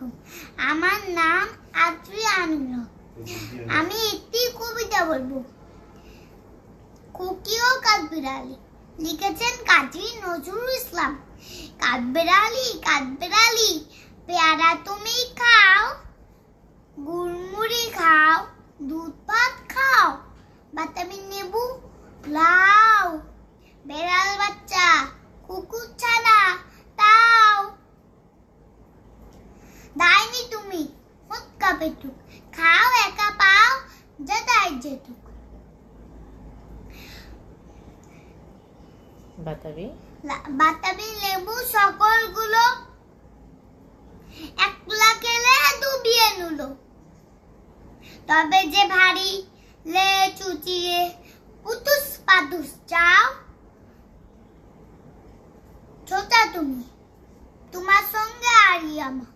আলাইকুম আমার নাম আত্রি আনন্দ আমি একটি কবিতা বলব। কুকি ও কাঠবিড়ালি লিখেছেন কাজী নজরুল ইসলাম। কাঠবিড়ালি কাঠবিড়ালি পেয়ারা তুমি খাও, গুড়মুড়ি খাও, দুধ মুৎকা পেটুক খাও একা পাও যেটুক বাতাবি? বাতাবি লেবু সকলগুলো একলা খেলে ডুবিয়ে নুলো। তবে যে ভারী লে চুচিয়ে পুতুস পাতুস চাও ছোটা তুমি তোমার সঙ্গে আরি আমার